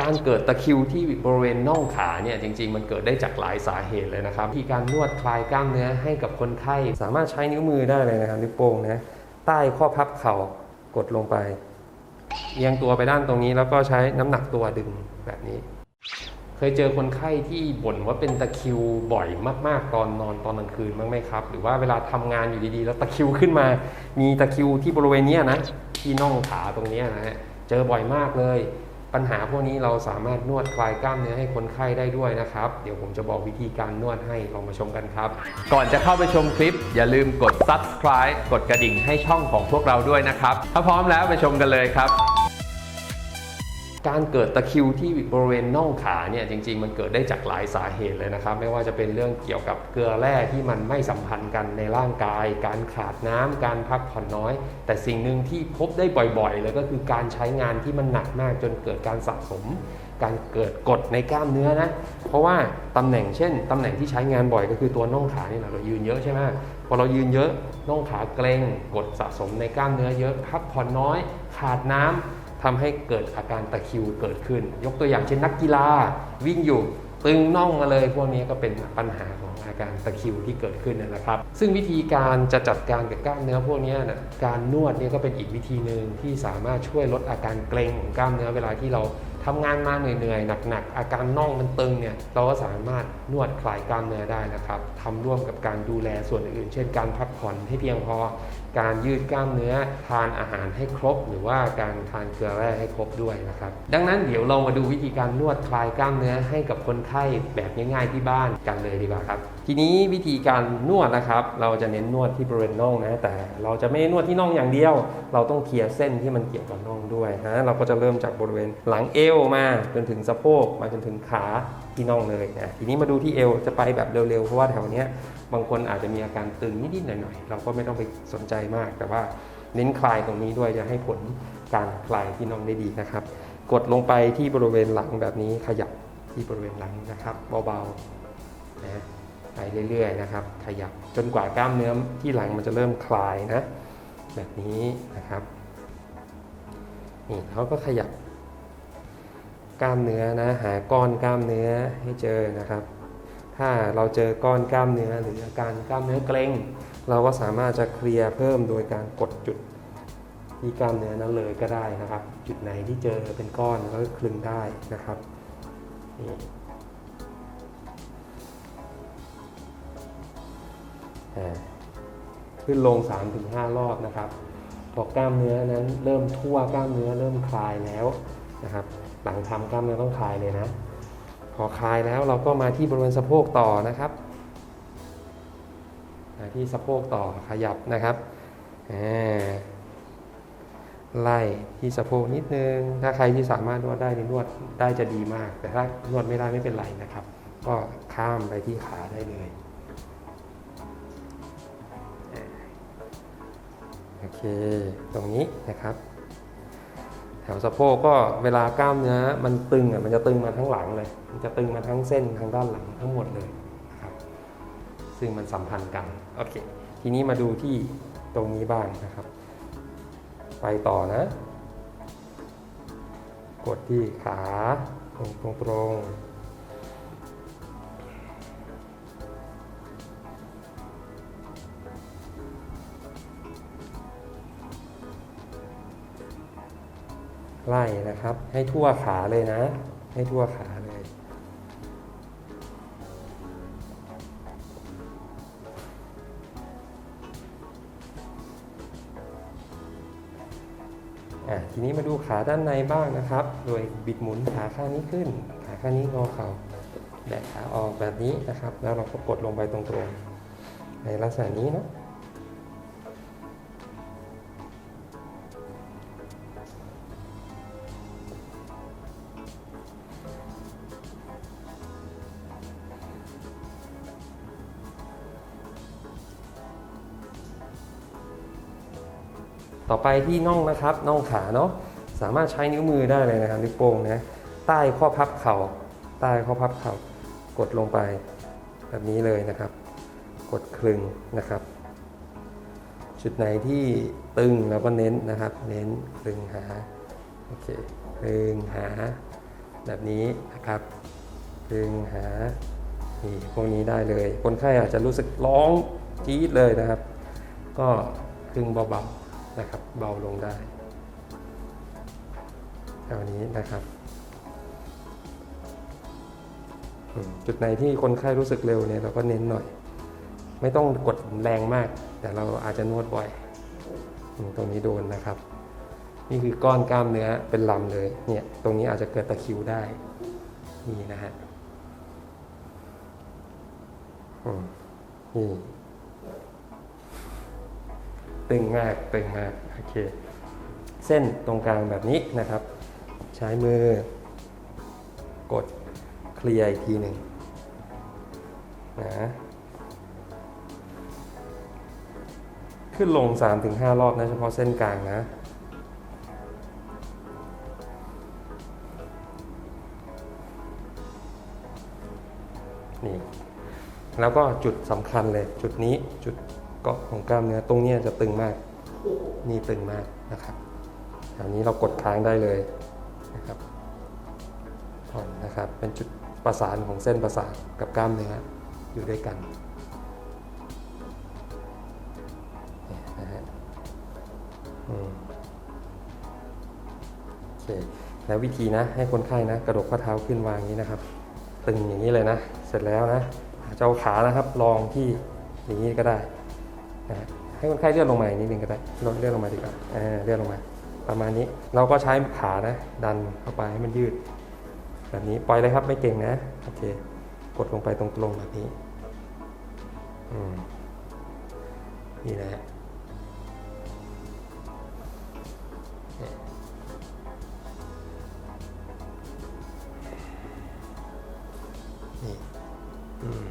การเกิดตะคริวที่บริเวณน่องขาเนี่ยจริง ๆ มันเกิดได้จากหลายสาเหตุเลยนะครับที่การนวดคลายกล้ามเนื้อให้กับคนไข้สามารถใช้นิ้วมือได้เลยนะครับนิ้วโป้งนะใต้ข้อพับเข่ากดลงไปเอียงตัวไปด้านตรงนี้แล้วก็ใช้น้ำหนักตัวดึงแบบนี้ เคยเจอคนไข้ที่บ่นว่าเป็นตะคริวบ่อยมากๆ ตอนนอนตอนกลางคืนบ้างไหมครับ หรือว่าเวลาทำงานอยู่ดีๆ แล้วตะคริวขึ้นมา มีตะคริวที่บริเวณเนี้ยนะที่น่องขาตรงนี้นะฮะเจอบ่อยมากเลย ปัญหาพวกนี้เราสามารถนวดคลายกล้ามเนื้อให้คนไข้ได้ด้วยนะครับ เดี๋ยวผมจะบอกวิธีการนวดให้ลองมาชมกันครับ ก่อนจะเข้าไปชมคลิป อย่าลืมกด subscribe กดกระดิ่งให้ช่องของพวกเราด้วยนะครับ ถ้าพร้อมแล้วไปชมกันเลยครับ การเกิดตะคริวที่บริเวณน่องขาเนี่ยจริง ๆ มันเกิดได้จากหลายสาเหตุเลยนะครับ ไม่ว่าจะเป็นเรื่องเกี่ยวกับเกลือแร่ที่มันไม่สัมพันธ์กันในร่างกาย การขาดน้ำการพักผ่อนน้อย แต่สิ่งหนึ่งที่พบได้บ่อยๆเลยก็คือการใช้งานที่มันหนักมากจนเกิดการสะสม การเกิดกดในกล้ามเนื้อนะเพราะว่าตำแหน่งเช่นตำแหน่งที่ใช้งานบ่อยก็คือตัวน่องขานี่แหละเรายืนเยอะใช่ไหมพอเรายืนเยอะน่องขาเกร็งกดสะสมในกล้ามเนื้อเยอะพักผ่อนน้อย ขาดน้ำ ทำให้เกิดอาการตะคิวเกิดขึ้น ยกตัวอย่างเช่นนักกีฬาวิ่งอยู่ตึงน่องมาเลยพวกนี้ก็เป็นปัญหาของอาการตะคิวที่เกิดขึ้นนะครับ ซึ่งวิธีการจะจัดการกับกล้ามเนื้อพวกนี้นะการนวดเนี่ยก็เป็นอีกวิธีหนึ่งที่สามารถช่วยลดอาการเกร็งของกล้ามเนื้อเวลาที่เราทำงานมาเหนื่อยๆหนักๆอาการน่องมันตึงเนี่ยเราก็สามารถนวดคลายกล้ามเนื้อได้นะครับทำร่วมกับการดูแลส่วนอื่น เช่น การพักผ่อนให้เพียงพอการยืดกล้ามเนื้อทานอาหารให้ครบ หรือว่าการทานเกลือแร่ให้ครบด้วยนะครับ ดังนั้นเดี๋ยวเรามาดูวิธีการนวดคลายกล้ามเนื้อให้กับคนไข้แบบง่ายๆที่บ้านกันเลยดีกว่าครับ ทีนี้วิธีการนวดนะครับ เราจะเน้นนวดที่บริเวณน่องนะแต่เราจะไม่นวดที่น่องอย่างเดียว เราต้องเคลียร์เส้นที่มันเกี่ยวกับน่องด้วยนะเราก็จะเริ่มจากบริเวณหลังเอวมาจนถึงสะโพกมาจนถึงขา ที่น่องเลยนะทีนี้มาดูที่เอวจะไปแบบเร็วๆ เพราะว่าแถวเนี้ยบางคนอาจจะมีอาการตึงนิดๆหน่อยๆ เราก็ไม่ต้องไปสนใจมาก แต่ว่าเน้นคลายตรงนี้ด้วยจะให้ผลการคลายที่น้องได้ดีนะครับ กดลงไปที่บริเวณหลังแบบนี้ขยับที่บริเวณหลังนะครับเบาๆนะไปเรื่อยๆนะครับ ขยับจนกว่ากล้ามเนื้อที่หลังมันจะเริ่มคลายนะ แบบนี้นะครับนี่เขาก็ขยับ กล้ามเนื้อนะหาก้อนกล้ามเนื้อให้เจอนะครับ ถ้าเราเจอก้อนกล้ามเนื้อหรืออาการกล้ามเนื้อเกร็งเราก็สามารถจะเคลียร์เพิ่มโดยการกดจุดที่กล้ามเนื้อนั้นเลยก็ได้นะครับ จุดไหนที่เจอเป็นก้อนก็คลึงได้นะครับขึ้นลง 3-5 รอบนะครับพอกล้ามเนื้อนั้นเริ่มทั่วกล้ามเนื้อเริ่มคลายแล้วนะครับ หลังทำกล้ามเนื้อต้องคลายเลยนะ พอคลายแล้วเราก็มาที่บริเวณสะโพกต่อนะครับมาที่สะโพกต่อขยับนะครับไล่ที่สะโพกนิดนึง ถ้าใครที่สามารถนวดได้นี่นวดได้จะดีมาก แต่ถ้านวดไม่ได้ไม่เป็นไรนะครับ ก็ข้ามไปที่ขาได้เลยโอเค ตรงนี้นะครับ ถวสะโพกก็เวลากล้ามเนื้อมันตึงอะมันจะตึงมาทั้งหลังเลย มันจะตึงมาทั้งเส้นทางด้านหลังทั้งหมดเลยครับซึ่งมันสัมพันธ์กันโอเคทีนี้มาดูที่ตรงนี้บ้างนะครับ ไปต่อนะ กดที่ขาตรงตรง ไล่นะครับ ให้ทั่วขาเลยนะ ให้ทั่วขาเลยอะทีนี้มาดูขาด้านในบ้างนะครับ โดยบิดหมุนขาข้างนี้ขึ้น ขาข้างนี้งอเข่าแบกขาออกแบบนี้นะครับ แล้วเราก็กดลงไปตรงๆ ในลักษณะนี้เนาะ ต่อไปที่น่องนะครับน่องขาเนาะสามารถใช้นิ้วมือได้เลยนะครับนิ้วโป้งนะใต้ข้อพับเข่าใต้ข้อพับเข่ากดลงไป แบบนี้เลยนะครับ กดคลึงนะครับ จุดไหนที่ตึงเราก็เน้นนะครับ เน้นคลึงหาโอเคคลึงหา แบบนี้นะครับดึงหานี่พวกนี้ได้เลย คนไข้อาจจะรู้สึกร้องจี๊ดเลยนะครับ ก็คลึงเบาๆ นะครับ เบาลงได้แถวนี้นะครับ จุดไหนที่คนไข้รู้สึกเร็วเนี่ยเราก็เน้นหน่อย ไม่ต้องกดแรงมาก แต่เราอาจจะนวดบ่อย ตรงนี้โดนนะครับ นี่คือก้อนกล้ามเนื้อเป็นลำเลย เนี่ย ตรงนี้อาจจะเกิดตะคิวได้ นี่นะฮะอืมนี่ ตึงมากตึงมากโอเคเส้นตรงกลางแบบนี้นะครับ ใช้มือกดเคลียร์อีกทีหนึ่งนะขึ้นลง 3-5 รอบนะเฉพาะเส้นกลางนะนี่แล้วก็จุดสำคัญเลยจุดนี้จุด เกาะของกล้ามเนื้อตรงนี้จะตึงมาก นี่ตึงมากนะครับอันนี้เรากดค้างได้เลยนะครับผ่อนนะครับเป็นจุดประสานของเส้นประสาทกับกล้ามเนื้ออยู่ด้วยกันนะฮะอืมโอเคแล้ววิธีนะให้คนไข้นะกระดกข้อเท้าขึ้นวางอย่างนี้นะครับ ตึงอย่างนี้เลยนะ เสร็จแล้วนะเจะเอาขานะครับลองที่อย่างนี้ก็ได้ นะฮะให้คนไข้เลื่อนลงมาอีกนิดนึงก็ได้เลื่อนลงมาดีกว่าเลื่อนลงมา ประมาณนี้เราก็ใช้ขานะ ดันเข้าไปให้มันยืด แบบนี้ปล่อยเลยครับไม่เก่งนะโอเคกดลงไปตรงๆแบบนี้อนี่นะฮะนี่อืม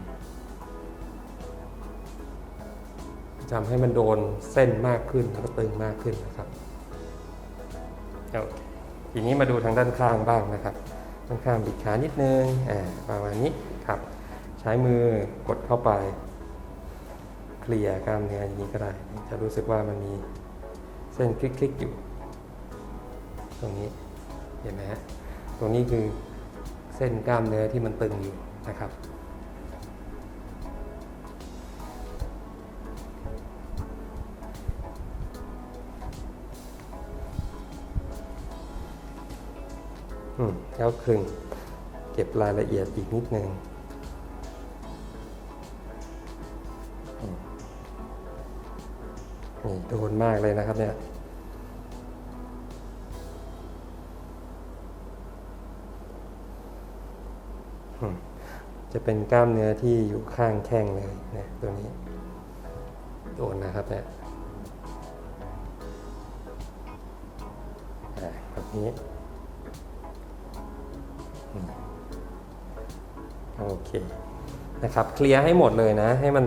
ทำให้มันโดนเส้นมากขึ้นแล้วก็ตึงมากขึ้นนะครับเอาทีนี้มาดูทางด้านข้างบ้างนะครับด้านข้างบิดขานิดนึงอ่าประมาณนี้ครับใช้มือกดเข้าไปเคลียร์กล้ามเนื้ออย่างนี้ก็ได้ จะรู้สึกว่ามันมีเส้นคลิกๆอยู่ ตรงนี้เห็นไหมฮะตรงนี้คือเส้นกล้ามเนื้อที่มันตึงอยู่นะครับ แล้วคลึง เก็บรายละเอียดอีกนิดนึงนี่โดนมากเลยนะครับเนี่ยจะเป็นกล้ามเนื้อที่อยู่ข้างแข้งเลยนะตัวนี้โดนนะครับเนี่ยแบบนี้ โอเคนะครับเคลียร์ให้หมดเลยนะ ให้มัน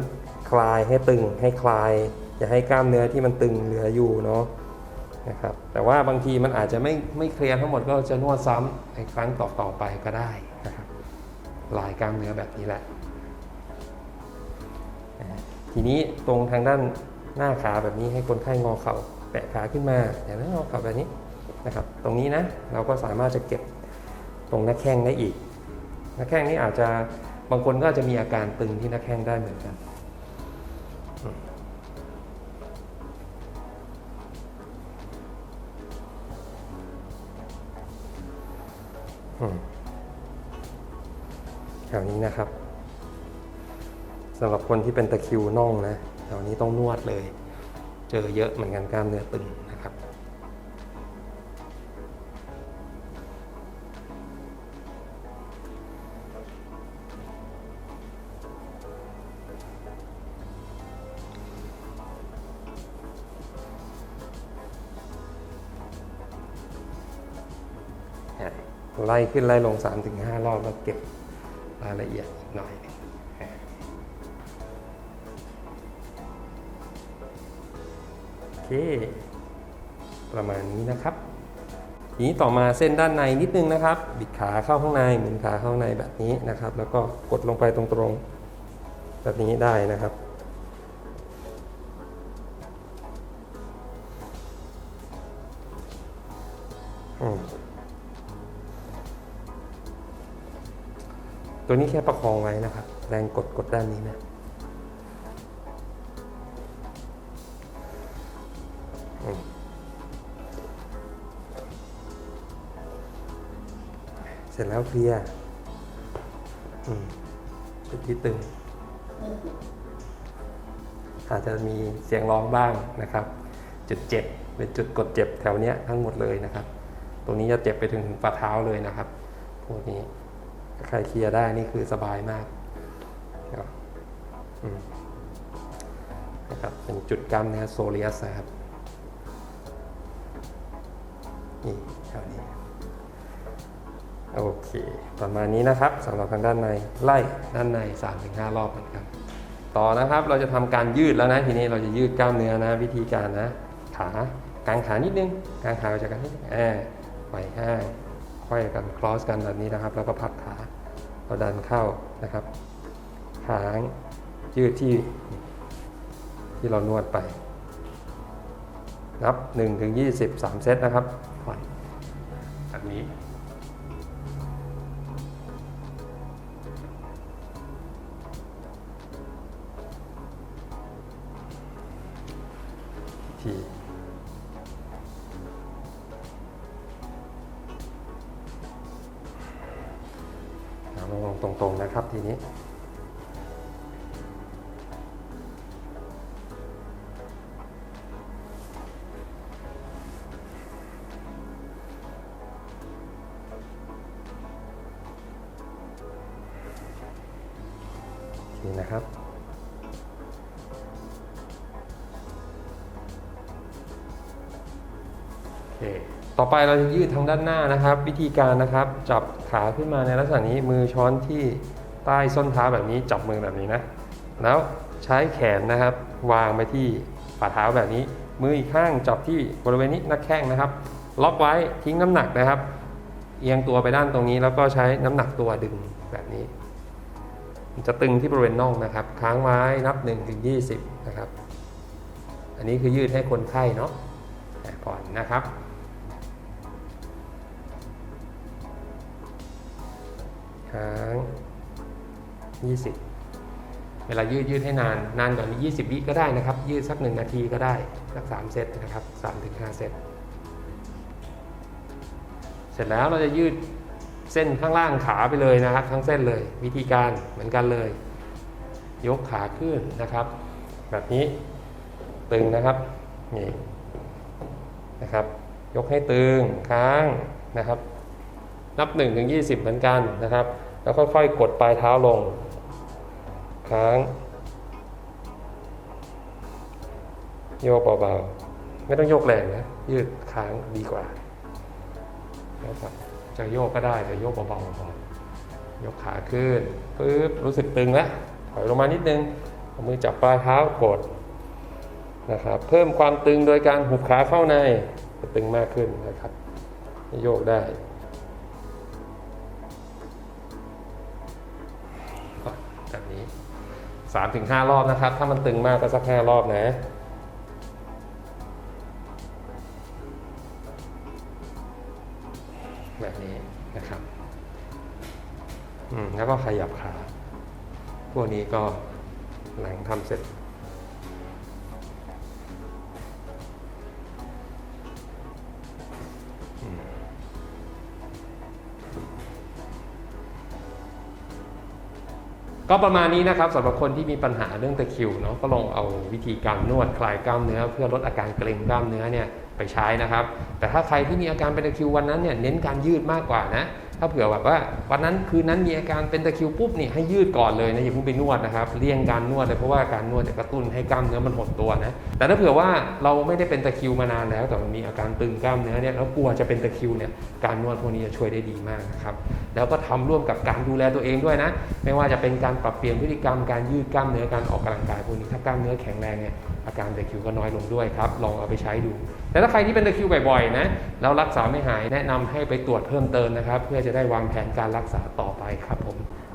คลายให้ตึงให้คลาย อย่าให้กล้ามเนื้อที่มันตึงเหลืออยู่เนาะนะครับแต่ว่าบางทีมันอาจจะไม่ไม่เคลียร์ทั้งหมดก็จะนวดซ้ำในครั้งต่อๆไปก็ได้นะครับลายกล้ามเนื้อแบบนี้แหละ ทีนี้ตรงทางด้านหน้าขาแบบนี้ให้คนไข้งอเข่าแปะขาขึ้นมาอย่างนั้นงอเข่าแบบนี้นะครับ ตรงนี้นะเราก็สามารถจะเก็บตรงหน้าแข้งได้อีก หน้าแข้งนี่อาจจะบางคนก็อาจจะมีอาการตึงที่หน้าแข้งได้เหมือนกันอือแถวนี้นะครับสำหรับคนที่เป็นตะคิวน่องนะแถวนี้ต้องนวดเลย เจอเยอะเหมือนกันกล้ามเนื้อตึง ไล่ขึ้นไล่ลง 3-5 รอบแล้วเก็บรายละเอียดหน่อยโอเค ประมาณนี้นะครับทีนี้ต่อมาเส้นด้านในนิดนึงนะครับ บิดขาเข้าข้างในหมุนขาเข้าข้างในแบบนี้นะครับ แล้วก็กดลงไปตรงๆ แบบนี้ได้นะครับ ตัวนี้แค่ประคองไว้นะครับ แรงกดกดด้านนี้นะ เสร็จแล้วเคลียร์อืมจุดที่ตึง อาจจะมีเสียงร้องบ้างนะครับ จุดเจ็บเป็นจุดกดเจ็บแถวเนี้ยทั้งหมดเลยนะครับ ตรงนี้จะเจ็บไปถึงฝ่าเท้าเลยนะครับ พวกนี้ ใครเคลียร์ได้นี่คือสบายมากนะครับเป็นจุดกล้ามเนื้อโซเลียสครับนี่แถวนี้โอเคประมาณนี้นะครับสำหรับทางด้านในไล่ด้านใน 3-5 รอบเหมือนกันต่อนะครับเราจะทำการยืดแล้วนะทีนี้เราจะยืดกล้ามเนื้อนะวิธีการนะขากางขานิดนึงกางขาออกจากกันนิดนึงแอบไหวห้าง ค่อยกันคลอสกันแบบนี้นะครับ แล้วก็พับขาเราดันเข้านะครับหางยืดที่ที่เรานวดไป นับ1ถึง20 3เซตนะครับปล่อยแบบนี้ ลงตรงๆนะครับทีนี้ ไปเราจะยืดทางด้านหน้านะครับ วิธีการนะครับจับขาขึ้นมาในลักษณะนี้มือช้อนที่ใต้ส้นเท้าแบบนี้จับมือแบบนี้นะ แล้วใช้แขนนะครับ วางไปที่ฝ่าเท้าแบบนี้ มืออีกข้างจับที่บริเวณนี้หนักแข้งนะครับ ล็อกไว้ทิ้งน้ำหนักนะครับ เอียงตัวไปด้านตรงนี้ แล้วก็ใช้น้ำหนักตัวดึงแบบนี้ จะตึงที่บริเวณน่องนะครับ ค้างไว้นับ1ถึง20 นะครับ อันนี้คือยืดให้คนไข้เนาะอะก่อนนะครับ ค้าง20 เวลายืดยืดให้นาน นานกว่านี้20 วิก็ได้นะครับ ยืดสัก 1 นาทีก็ได้สัก 3 เซตนะครับ3ถึง5เซต เสร็จแล้วเราจะยืดเส้นข้างล่างขาไปเลยนะครับ ทั้งเส้นเลย วิธีการเหมือนกันเลย ยกขาขึ้นนะครับ แบบนี้ตึงนะครับนี่นะครับ ยกให้ตึงค้างนะครับ นับ1ถึง20 เหมือนกันนะครับ แล้วค่อยๆ กดปลายเท้าลง ค้าง โยกเบาๆ ไม่ต้องโยกแรงนะ ยืดค้างดีกว่านะครับจะโยกก็ได้แต่โยกเบาๆพอยกขาขึ้นปึ๊บรู้สึกตึงแล้วถอยลงมานิดนึงเอามือจับปลายเท้ากดนะครับ เพิ่มความตึงโดยการหุบขาเข้าในจะตึงมากขึ้นนะครับ โยกได้ สามถึงห้ารอบนะครับ ถ้ามันตึงมากก็สัก 5 รอบนะแบบนี้นะครับอืมแล้วก็ขยับขา พวกนี้ก็หลังทำเสร็จ ก็ประมาณนี้นะครับสำหรับคนที่มีปัญหาเรื่องตะคริวเนาะก็ลองเอาวิธีการนวดคลายกล้ามเนื้อ เพื่อลดอาการเกร็งกล้ามเนื้อเนี่ยไปใช้นะครับ แต่ถ้าใครที่มีอาการเป็นตะคริววันนั้นเนี่ยเน้นการยืดมากกว่านะ ถ้าเผื่อแบบว่าวันนั้นคืนนั้นมีอาการเป็นตะคิวปุ๊บเนี่ยให้ยืดก่อนเลยนะอย่าเพิ่งไปนวดนะครับเลี่ยงการนวดเลยเพราะว่าการนวดจะกระตุ้นให้กล้ามเนื้อมันหดตัวนะแต่ถ้าเผื่อว่าเราไม่ได้เป็นตะคิวมานานแล้ว แต่มันมีอาการตึงกล้ามเนื้อเนี่ยแล้วกลัวจะเป็นตะคิวเนี่ยการนวดพวกนี้จะช่วยได้ดีมากนะครับแล้วก็ทำร่วมกับการดูแลตัวเองด้วยนะ ไม่ว่าจะเป็นการปรับเปลี่ยนพฤติกรรมการยืดกล้ามเนื้อการออกกำลังกายพวกนี้ถ้ากล้ามเนื้อแข็งแรงเนี่ยอาการตะคิวก็น้อยลงด้วยครับลองเอาไปใช้ดู แต่ถ้าใครที่เป็นตะคริวบ่อยๆนะแล้วรักษาไม่หายแนะนำให้ไปตรวจเพิ่มเติมนะครับ เพื่อจะได้วางแผนการรักษาต่อไปครับผม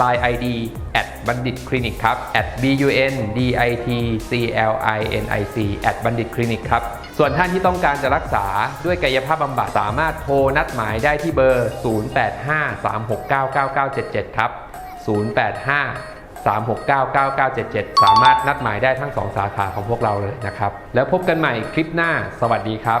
Line ID แอดบัณฑิตคลินิกครับ at b u n d i t c l i n i c at บัณฑิตคลินิกครับ ส่วนท่านที่ต้องการจะรักษาด้วยกายภาพบำบัดสามารถโทรนัดหมายได้ที่เบอร์ 0853699977 ครับ 085 3699977 สามารถนัดหมายได้ทั้ง 2 สาขาของพวกเราเลยนะครับ แล้วพบกันใหม่คลิปหน้า สวัสดีครับ